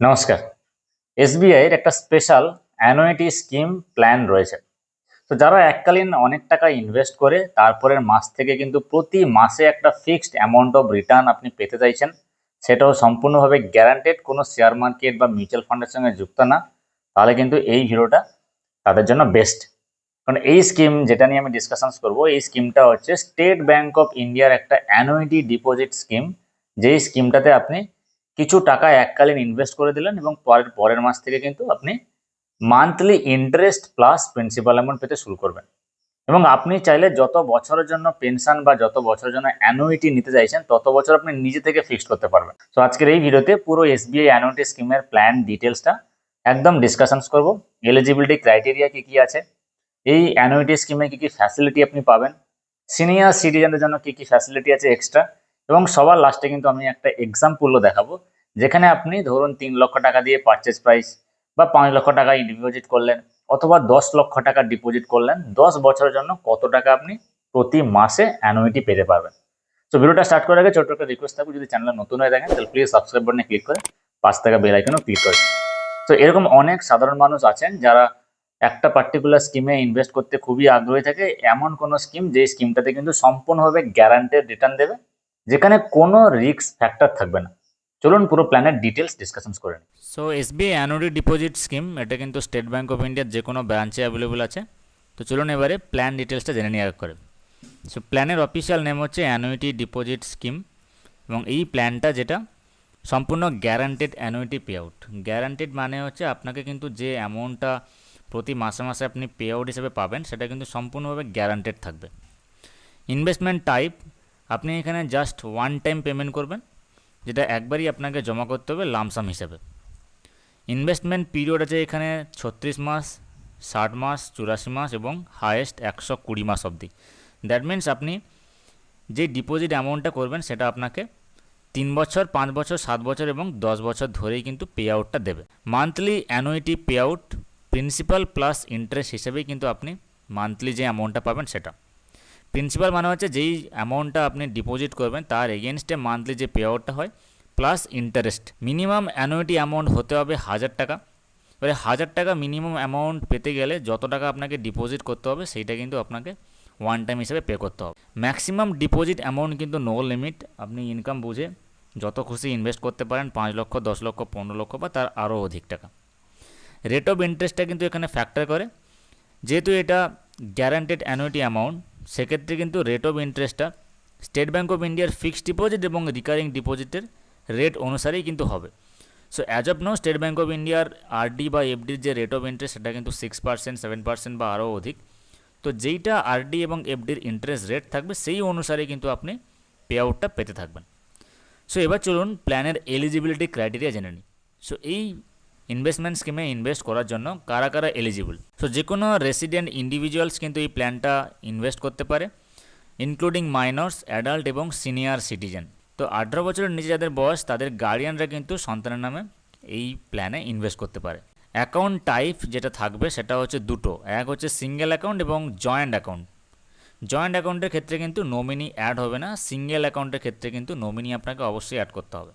নমস্কার। এসবিআই এর একটা স্পেশাল অ্যানুইটি স্কিম প্ল্যান রয়েছে। তো যারা এককালীন অনেক টাকা ইনভেস্ট করে, তারপরের মাস থেকে কিন্তু প্রতি মাসে একটা ফিক্সড অ্যামাউন্ট অফ রিটার্ন আপনি পেতে চাইছেন। সেটাও সম্পূর্ণভাবে গ্যারান্টেড কোনো শেয়ার মার্কেট বা মিউচুয়াল ফান্ডের সঙ্গে যুক্ত না। তাহলে কিন্তু এই ভিডিওটা তাদের জন্য বেস্ট কারণ এই স্কিম যেটা নিয়ে আমি ডিসকাশনস করব, এই স্কিমটা হচ্ছে স্টেট ব্যাংক অফ ইন্ডিয়ার একটা অ্যানুইটি ডিপোজিট স্কিম যেই স্কিমটাতে আপনি কিছু টাকা এককালীন ইনভেস্ট করে দিলেন এবং পরের পরের মাস থেকে কিন্তু আপনি monthly interest plus principal amount পেতে শুরু করবেন। এবং আপনি চাইলে যত বছরের জন্য পেনশন বা যত বছরের জন্য অ্যানুইটি নিতে চাইছেন, তত বছর আপনি নিজে থেকে ফিক্সড করতে পারবেন। তো আজকের এই ভিডিওতে পুরো এসবিআই অ্যানুইটি স্কিমের প্ল্যান ডিটেলসটা একদম ডিসকাশনস করব। এলিজিবিলিটি ক্রাইটেরিয়া কি কি আছে? এই অ্যানুইটি স্কিমে কি কি ফ্যাসিলিটি আপনি পাবেন? সিনিয়র সিটিজেনদের জন্য কি কি ফ্যাসিলিটি আছে এক্সট্রা এবং সবার লাস্টে কিন্তু আমি একটা এক্সাম্পলও দেখাবো। যেখানে আপনি ধরুন তিন লক্ষ টাকা দিয়ে পারচেস প্রাইস বা পাঁচ লক্ষ টাকা ডিপোজিট করলেন অথবা দশ লক্ষ টাকা ডিপোজিট করলেন, দশ বছরের জন্য কত টাকা আপনি প্রতি মাসে অ্যানুইটি পেতে পারবেন। তো ভিডিওটা স্টার্ট করার আগে ছোট্ট একটা রিকোয়েস্ট থাকবে, যদি চ্যানেল নতুন হয়ে থাকেন তাহলে প্লিজ সাবস্ক্রাইব বাটনে ক্লিক করে পাঁচ টাকা বেল আইকনও ক্লিক করে তো এরকম অনেক সাধারণ মানুষ আছেন যারা একটা পার্টিকুলার স্কিমে ইনভেস্ট করতে খুবই আগ্রহী থাকে। এমন কোনো স্কিম যে স্কিমটাতে কিন্তু সম্পূর্ণভাবে গ্যারান্টেড রিটার্ন দেবে। যেখানে কোনো রিস্ক ফ্যাক্টর থাকবে না। চলুন পুরো প্ল্যানের ডিটেলস ডিসকাশনস করে নিই। So SBI annuity deposit scheme এটা কিন্তু স্টেট ব্যাঙ্ক অফ ইন্ডিয়ার যে কোনো ব্রাঞ্চে অ্যাভেলেবল আছে। তো চলুন এবারে প্ল্যান ডিটেলসটা জেনে নেওয়া করে। সো প্ল্যানের অফিসিয়াল নেম হচ্ছে অ্যানুইটি ডিপোজিট স্কিম এবং এই প্ল্যানটা যেটা, সম্পূর্ণ guaranteed annuity pay out guaranteed মানে হচ্ছে আপনাকে কিন্তু যে অ্যামাউন্টটা প্রতি মাসে মাসে আপনি পে আউট হিসেবে পাবেন, সেটা কিন্তু সম্পূর্ণভাবে গ্যারান্টেড থাকবে। ইনভেস্টমেন্ট টাইপ আপনি এখানে জাস্ট ওয়ান টাইম পেমেন্ট করবেন, যেটা একবারই আপনাকে জমা করতে হবে লামসাম হিসেবে। ইনভেস্টমেন্ট পিরিয়ড আছে এখানে ছত্রিশ মাস, ষাট মাস, চুরাশি মাস এবং হায়েস্ট একশো কুড়ি মাস অবধি। দ্যাট মিন্স আপনি যে ডিপোজিট অ্যামাউন্টটা করবেন, সেটা আপনাকে তিন বছর, পাঁচ বছর, সাত বছর এবং দশ বছর ধরেই কিন্তু পে আউটটা দেবে। Monthly annuity pay out principal plus interest হিসেবেই কিন্তু আপনি মান্থলি যে অ্যামাউন্টটা পাবেন, সেটা। প্রিন্সিপাল মানে হচ্ছে যেই অ্যামাউন্টটা আপনি ডিপোজিট করবেন, তার এগেনস্টে মান্থলি যে পে আউটটা হয় plus interest minimum annuity amount হতে হবে হাজার টাকা। এবারে হাজার টাকা মিনিমাম অ্যামাউন্ট পেতে গেলে যত টাকা আপনাকে ডিপোজিট করতে হবে, সেইটা কিন্তু আপনাকে ওয়ান টাইম হিসেবে পে করতে হবে। ম্যাক্সিমাম ডিপোজিট অ্যামাউন্ট কিন্তু নো লিমিট আপনি ইনকাম বুঝে যত খুশি ইনভেস্ট করতে পারেন, পাঁচ লক্ষ, দশ লক্ষ, পনেরো লক্ষ বা তার আরও অধিক টাকা। রেট অফ ইন্টারেস্টটা কিন্তু এখানে ফ্যাক্টর করে। যেহেতু এটা গ্যারান্টেড অ্যানুইটি অ্যামাউন্ট সেক্ষেত্রে কিন্তু রেট অফ ইন্টারেস্টটা স্টেট ব্যাঙ্ক অফ ইন্ডিয়ার ফিক্সড ডিপোজিট এবং রিকারিং ডিপোজিটের রেট অনুসারেই কিন্তু হবে। So as of now state bank of ইন্ডিয়ার আরডি বা এফডির যে রেট অফ ইন্টারেস্ট সেটা কিন্তু সিক্স পার্সেন্ট সেভেন পার্সেন্ট বা আরও অধিক। তো যেইটা আরডি এবং এফডির ইন্টারেস্ট রেট থাকবে, সেই অনুসারে কিন্তু আপনি পে আউটটা পেতে থাকবেন। সো এবার চলুন প্ল্যানের এলিজিবিলিটি ক্রাইটেরিয়া জেনে নিই। সো এই ইনভেস্টমেন্ট স্কিমে ইনভেস্ট করার জন্য কারা কারা এলিজিবল সো যে কোনো রেসিডেন্ট ইন্ডিভিজুয়ালস কিন্তু এই প্ল্যানটা ইনভেস্ট করতে পারে ইনক্লুডিং মাইনর্স অ্যাডাল্ট এবং সিনিয়র সিটিজেন তো আঠেরো বছরের নিচে যাদের বয়স, তাদের গার্ডিয়ানরা কিন্তু সন্তানের নামে এই প্ল্যানে ইনভেস্ট করতে পারে। অ্যাকাউন্ট টাইপ যেটা থাকবে, সেটা হচ্ছে দুটো। এক হচ্ছে সিঙ্গেল অ্যাকাউন্ট এবং জয়েন্ট অ্যাকাউন্ট জয়েন্ট অ্যাকাউন্টের ক্ষেত্রে কিন্তু নমিনি অ্যাড হবে না সিঙ্গেল অ্যাকাউন্টের ক্ষেত্রে কিন্তু নমিনি আপনাকে অবশ্যই অ্যাড করতে হবে।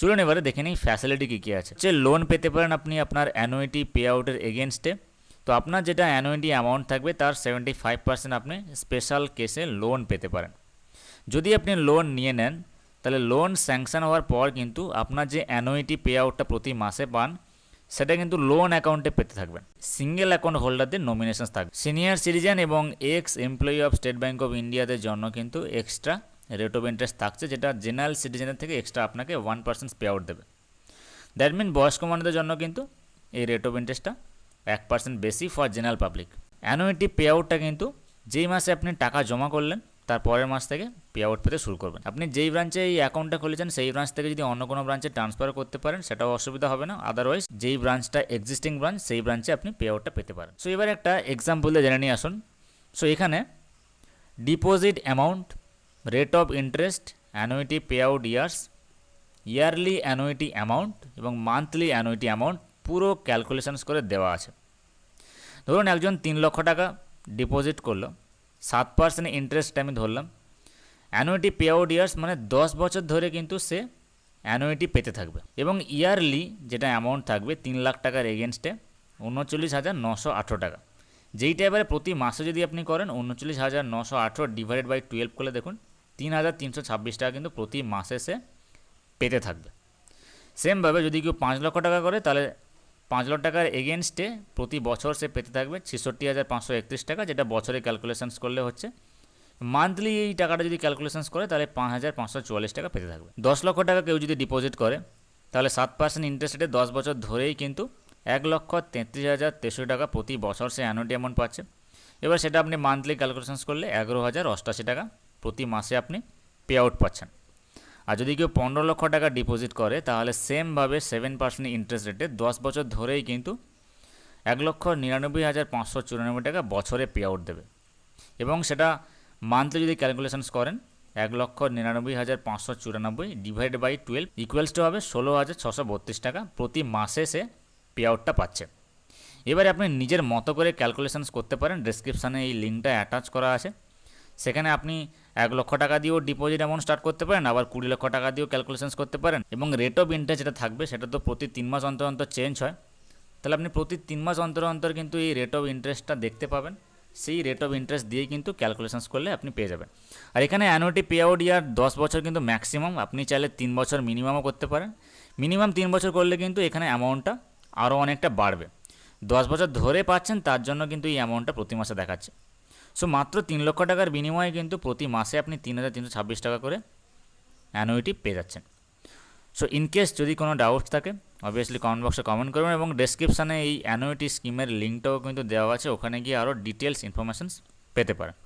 চলুন এবারে দেখে নিই ফ্যাসিলিটি কী কী আছে। যে লোন পেতে পারেন আপনি আপনার অ্যানুইটি পে আউটের এগেনস্টে তো আপনার যেটা অ্যানুইটি অ্যামাউন্ট থাকবে তার সেভেন্টি ফাইভ পার্সেন্ট আপনি স্পেশাল কেসে লোন পেতে পারেন। যদি আপনি লোন নিয়ে নেন, তাহলে লোন স্যাংশন হওয়ার পর কিন্তু আপনার যে অ্যানুইটি পে আউটটা প্রতি মাসে পান, সেটা কিন্তু লোন অ্যাকাউন্টে পেতে থাকবেন। সিঙ্গেল অ্যাকাউন্ট হোল্ডারদের নমিনেশন থাকবে। সিনিয়র সিটিজেন এবং ex employee of state bank of ইন্ডিয়াদের জন্য কিন্তু এক্সট্রা রেট অফ ইন্টারেস্ট থাকছে, যেটা জেনারেল সিটিজেনের থেকে এক্সট্রা আপনাকে ওয়ান পার্সেন্ট পে আউট দেবে। দ্যাট মিন বয়স্ক মানুষদের জন্য কিন্তু এই রেট অফ ইন্টারেস্টটা এক পার্সেন্ট বেশি for general public annuity pay আউটটা কিন্তু যেই মাসে আপনি টাকা জমা করলেন, তার পরের মাস থেকে পে আউট পেতে শুরু করবেন। আপনি যেই ব্রাঞ্চে এই অ্যাকাউন্টটা খুলেছেন, সেই ব্রাঞ্চ থেকে যদি অন্য কোনো ব্রাঞ্চে ট্রান্সফার করতে পারেন, সেটাও অসুবিধা হবে না। আদারওয়াইজ যেই ব্রাঞ্চটা এক্সিস্টিং ব্রাঞ্চ সেই ব্রাঞ্চে আপনি পে আউটটা পেতে পারেন। সো এবার একটা এক্সাম্পল দিয়ে জেনে নিয়ে আসুন। সো এখানে deposit amount rate of interest annuity pay out years yearly annuity amount এবং মান্থলি অ্যানুইটি অ্যামাউন্ট পুরো ক্যালকুলেশনস করে দেওয়া আছে। ধরুন একজন তিন লক্ষ টাকা ডিপোজিট করল, সাত পার্সেন্ট ইন্টারেস্ট আমি ধরলাম অ্যানুইটি পে আউট ইয়ার্স মানে দশ বছর ধরে কিন্তু সে অ্যানুইটি পেতে থাকবে এবং ইয়ারলি যেটা অ্যামাউন্ট থাকবে তিন লাখ টাকার এগেনস্টে উনচল্লিশ হাজার নশো আঠেরো টাকা। যেইটা এবারে প্রতি মাসে যদি আপনি করেন, উনচল্লিশ হাজার নশো আঠেরো ডিভাইডেড বাই টুয়েলভ করলে দেখুন তিন হাজার তিনশো ছাব্বিশ টাকা কিন্তু প্রতি মাসে সে পেতে থাকবে। সেমভাবে যদি কেউ পাঁচ লক্ষ টাকা করে, তাহলে পাঁচ লক্ষ টাকার এগেনস্টে প্রতি বছর সে পেতে থাকবে ছেষট্টি হাজার পাঁচশো একত্রিশ টাকা, যেটা বছরে ক্যালকুলেশনস করলে হচ্ছে। মান্থলি এই টাকাটা যদি ক্যালকুলেশনস করে, তাহলে পাঁচ হাজার পাঁচশো চুয়াল্লিশ টাকা পেতে থাকবে। দশ লক্ষ টাকা কেউ যদি ডিপোজিট করে, তাহলে সাত পার্সেন্ট ইন্টারেস্ট রেটে দশ বছর ধরেই কিন্তু এক লক্ষ তেত্রিশ হাজার তেষট্টি টাকা প্রতি বছর সে অ্যানুইটি অ্যামাউন্ট পাচ্ছে। এবার সেটা আপনি মান্থলি ক্যালকুলেশনস করলে এগারো হাজার অষ্টাশি টাকা প্রতি মাসে আপনি পে আউট পাচ্ছেন। আর যদি কেউ পনেরো লক্ষ টাকা ডিপোজিট করে, তাহলে সেমভাবে সেভেন পার্সেন্ট ইন্টারেস্ট রেটে দশ বছর ধরেই কিন্তু এক লক্ষ নিরানব্বই হাজার পাঁচশো চুরানব্বই টাকা বছরে পে আউট দেবে। এবং সেটা মান্থলি যদি ক্যালকুলেশনস করেন, এক লক্ষ নিরানব্বই হাজার পাঁচশো চুরানব্বই divide by twelve equals to হবে ষোলো হাজার ছশো বত্রিশ টাকা প্রতি মাসে সে পে আউটটা পাচ্ছে। এবারে আপনি নিজের মতো করে ক্যালকুলেশনস করতে পারেন। ডিসক্রিপশানে এই লিঙ্কটা অ্যাটাচ করা আছে। সেখানে আপনি এক লক্ষ টাকা দিয়েও ডিপোজিট অ্যামাউন্ট স্টার্ট করতে পারেন, আবার কুড়ি লক্ষ টাকা দিয়েও ক্যালকুলেশনস করতে পারেন এবং রেট অফ ইন্টারেস্ট যেটা থাকবে সেটা তো প্রতি তিন মাস অন্তর অন্তর চেঞ্জ হয়। তাহলে আপনি প্রতি তিন মাস অন্তর অন্তর কিন্তু এই রেট অফ ইন্টারেস্টটা দেখতে পাবেন। সেই রেট অফ ইন্টারেস্ট দিয়েই কিন্তু ক্যালকুলেশনস করলে আপনি পেয়ে যাবেন। আর এখানে অ্যানুইটি পে আউট ইয়ার দশ বছর কিন্তু ম্যাক্সিমাম আপনি চাইলে তিন বছর মিনিমামও করতে পারেন। মিনিমাম তিন বছর করলে কিন্তু এখানে অ্যামাউন্টটা আরও অনেকটা বাড়বে। দশ বছর ধরে পাচ্ছেন, তার জন্য কিন্তু এই অ্যামাউন্টটা প্রতি মাসে দেখাচ্ছে। সো মাত্র তিন লক্ষ টাকার বিনিময়ে কিন্তু প্রতি মাসে আপনি তিন হাজার তিনশো ছাব্বিশ টাকা করে অ্যানুইটি পেয়ে যাচ্ছেন। সো ইনকেস যদি কোনো ডাউট থাকে অবভিয়াসলি কমেন্ট বক্সে কমেন্ট করবেন এবং ডেসক্রিপশানে এই অ্যানুইটি স্কিমের লিঙ্কটাও কিন্তু দেওয়া আছে। ওখানে গিয়ে আরও ডিটেলস ইনফরমেশনস পেতে পারেন।